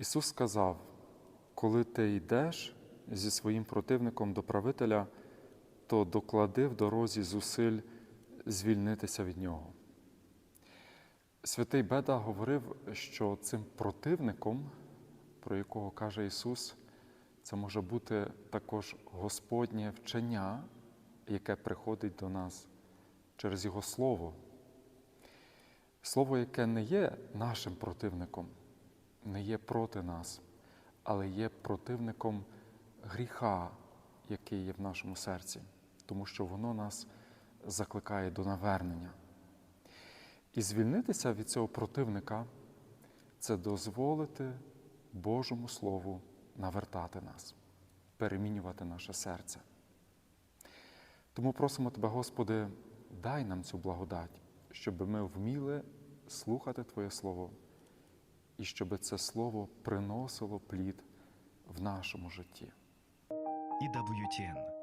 Ісус сказав, коли ти йдеш зі своїм противником до правителя, то доклади в дорозі зусиль звільнитися від нього. Святий Беда говорив, що цим противником, про якого каже Ісус, це може бути також Господнє вчення, яке приходить до нас через Його Слово. Слово, яке не є нашим противником, не є проти нас, але є противником гріха, який є в нашому серці, тому що воно нас закликає до навернення. І звільнитися від цього противника це дозволити Божому Слову навертати нас, перемінювати наше серце. Тому просимо Тебе, Господи, дай нам цю благодать, щоб ми вміли слухати Твоє Слово і щоб це Слово приносило плід в нашому житті. EWTN